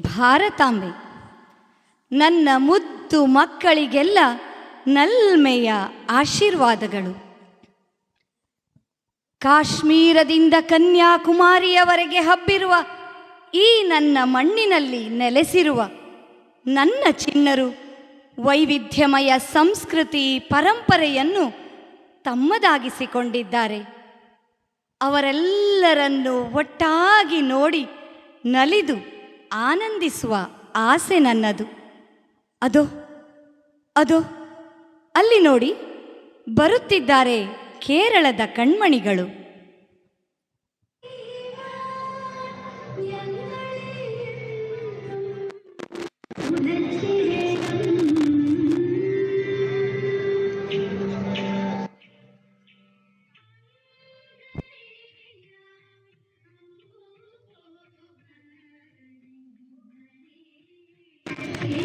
ಭಾರತಾಂಬೆ ನನ್ನ ಮುದ್ದು ಮಕ್ಕಳಿಗೆಲ್ಲ ನಲ್ಮೆಯ ಆಶೀರ್ವಾದಗಳು. ಕಾಶ್ಮೀರದಿಂದ ಕನ್ಯಾಕುಮಾರಿಯವರೆಗೆ ಹಬ್ಬಿರುವ ಈ ನನ್ನ ಮಣ್ಣಿನಲ್ಲಿ ನೆಲೆಸಿರುವ ನನ್ನ ಚಿನ್ನರು ವೈವಿಧ್ಯಮಯ ಸಂಸ್ಕೃತಿ ಪರಂಪರೆಯನ್ನು ತಮ್ಮದಾಗಿಸಿಕೊಂಡಿದ್ದಾರೆ. ಅವರೆಲ್ಲರನ್ನು ಒಟ್ಟಾಗಿ ನೋಡಿ ನಲಿದು ಆನಂದಿಸುವ ಆಸೆ ನನ್ನದು. ಅದೋ ಅದೋ ಅಲ್ಲಿ ನೋಡಿ ಬರುತ್ತಿದ್ದಾರೆ ಕೇರಳದ ಕಣ್ಮಣಿಗಳು. Yeah.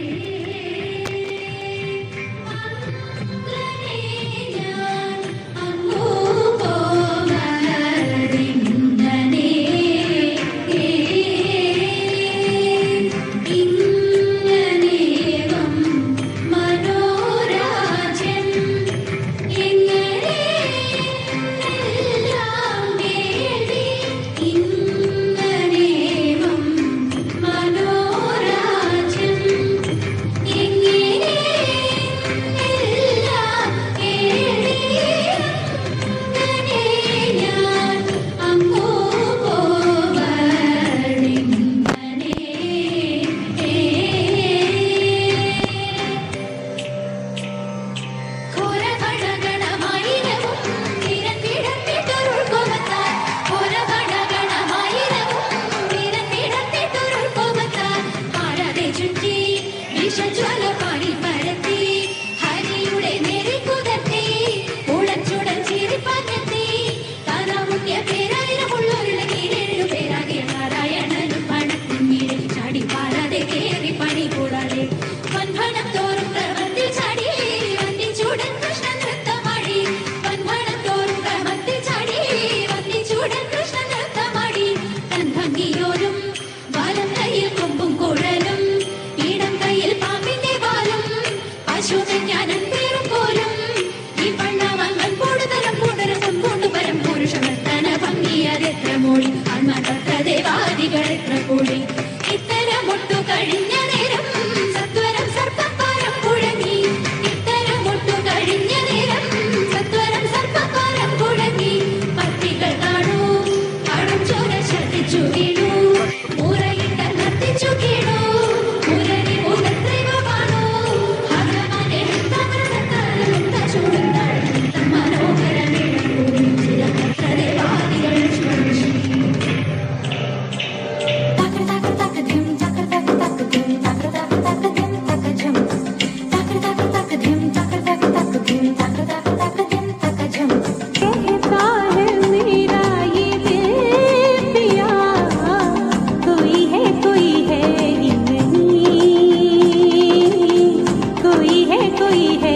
है कोई है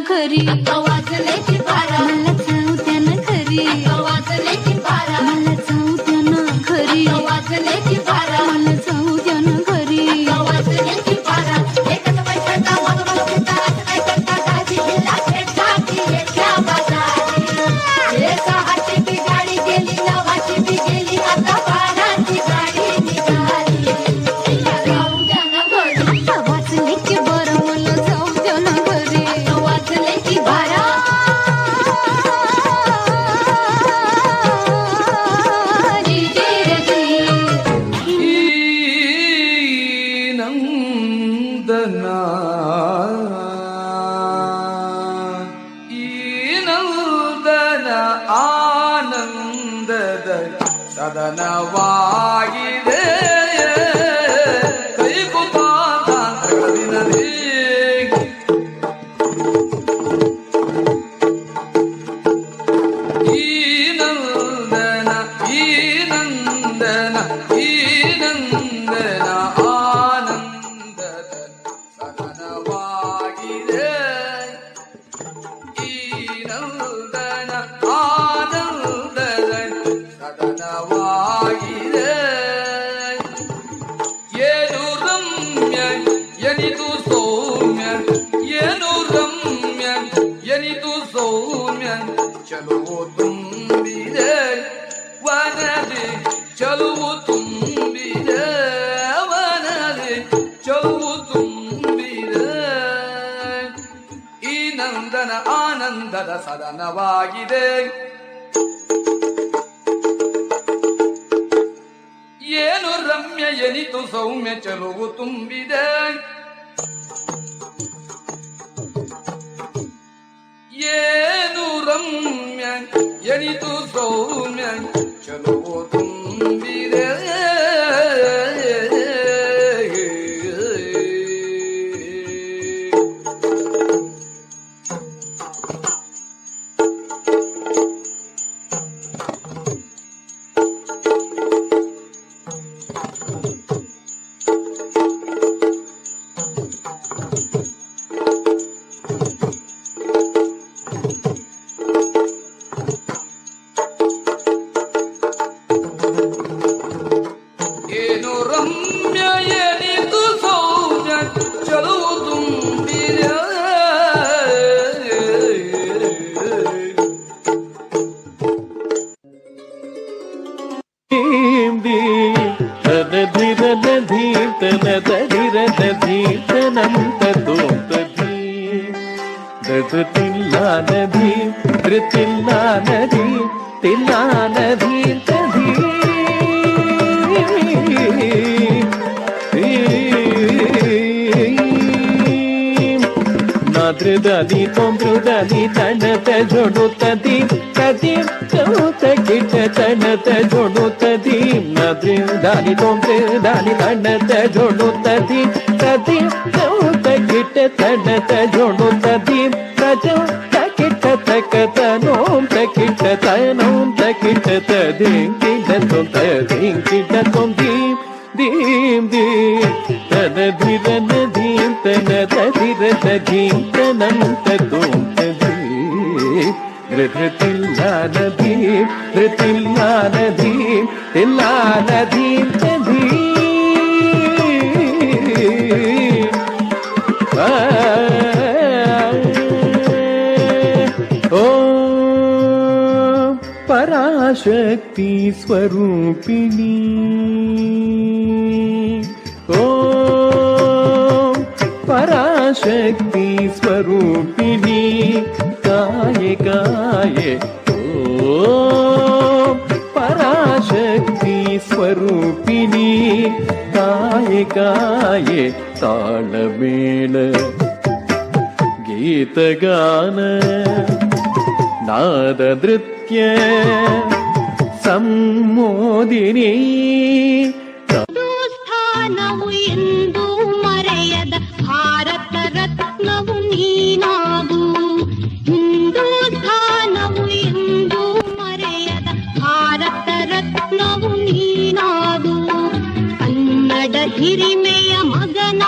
ನಗರಿ சதனவாயிரே ಸದನವಾಗಿದೆ. ಏನು ರಮ್ಯ ಎನಿತು ಸೌಮ್ಯ ಚಲುವು ತುಂಬಿದೆ. ಏನು ರಮ್ಯ ಎನಿತು ಸೌಮ್ಯ ಚಲುವು ತುಂಬಿದೆ. ಧೀಂ ಧೀಂ ತನ ಧಿರನ ಧೀಂ ತನ ತರಿರನ ಧೀಂ ತನಂತ ತೋಂತ ಧೀಂ ದದ ತಿಲ್ಲಾನ ಧೀಂ ಧೃತಿಲ್ಲಾನ ಧೀಂ ತಿಲ್ಲಾನ ಧೀಂ ತ ಧೀಂ ನಾದ್ರದಲ್ಲಿ ತೊಂದ್ರದಲ್ಲಿ ತಣತ ಜೊಡುತ್ತದಿ ಕದಿ ಚೌತ ಕಿಟ ತಣತ ಜೊಡುತ್ತದಿ ನಾದ್ರದಲ್ಲಿ ತೊಂದ್ರದಲ್ಲಿ ತಣತ ಜೊಡುತ್ತದಿ ಕದಿ ಚೌತ ಕಿಟ ತಣತ ಜೊಡುತ್ತದಿ ಪ್ರಜೌತ ಕಿಟ ತಕ ತನೋಂ ಕಿಟ ತನೋಂ ಕಿಟ ತದಿಂ ಕಿಟ ತೊಂತ ದಿಂ ಕಿಟ ತೊಂದೀಂ ಧೀಂ ಧೀಂ ತನ ಧಿರನ ಧೀಂ ತನ ತಧಿರತ ಧೀಂ ತನಂತ ತೋಂತ ಧೀಂ ಧೃತಿಲ್ಲಾನ తిల్లా నదీ తిల్లా నదీ నదీ పరాశక్తి స్వరూపిణి. ఓ పరాశక్తి స్వరూపిణి. కాయ కాయ ಕಾಯೆ ಕಾಯೆ ತಾಳಮೇಳ ಗೀತಗಾನ ನಾದ ನೃತ್ಯ ಸಂಮೋದಿನಿ ಹಿರಿಮೆಯ ಮಗನ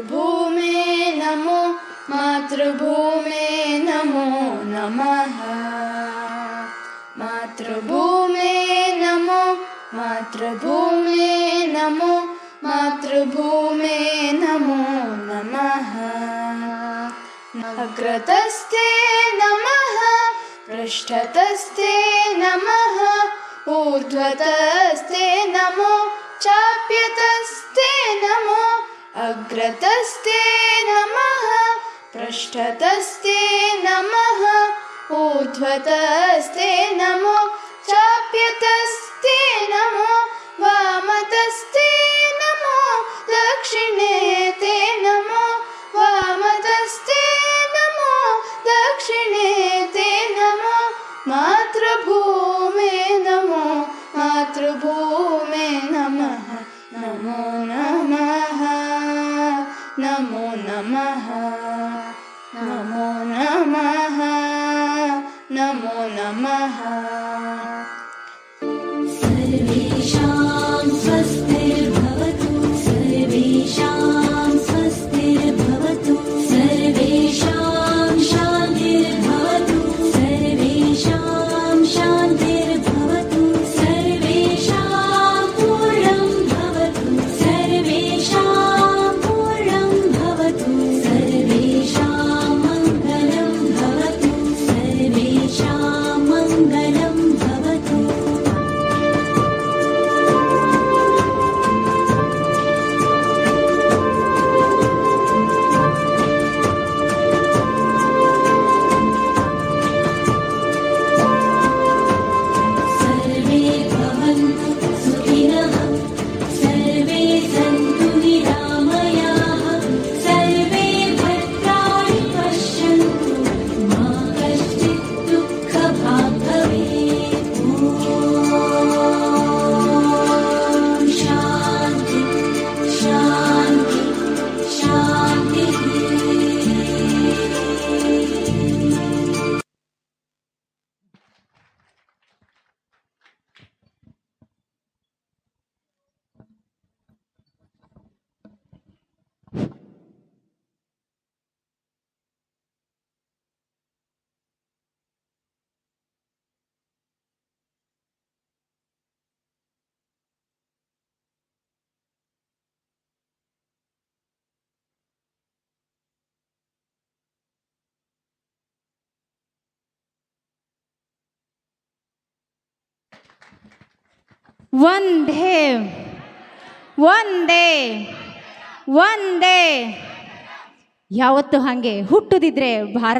मातृभूमे नमो मातृभूमे नमो नमः। मातृभूमे नमो मातृभूमे नमो मातृभूमे नमो नमः। अग्रतस्ते नमः पृष्ठतस्ते नमः ऊर्ध्वतस्ते नमो चाप्यतस्ते नमो अग्रतस्ते नमः पृष्ठतस्ते नमः ऊर्ध्वतस्ते नमो चाप्यतस्ते नमो वामतस्ते नमो दक्षिणे ते नमो वामतस्ते नमो दक्षिणे ते नमो मातृभूमे नमो मातृभूमे नमः नमो नमः नमः नमो नमः नमो ಒಂದೇ ಒಂದೇ ಒಂದೇ ಯಾವತ್ತು ಹಾಗೆ ಹುಟ್ಟುದಿದ್ರೆ ಭಾರತ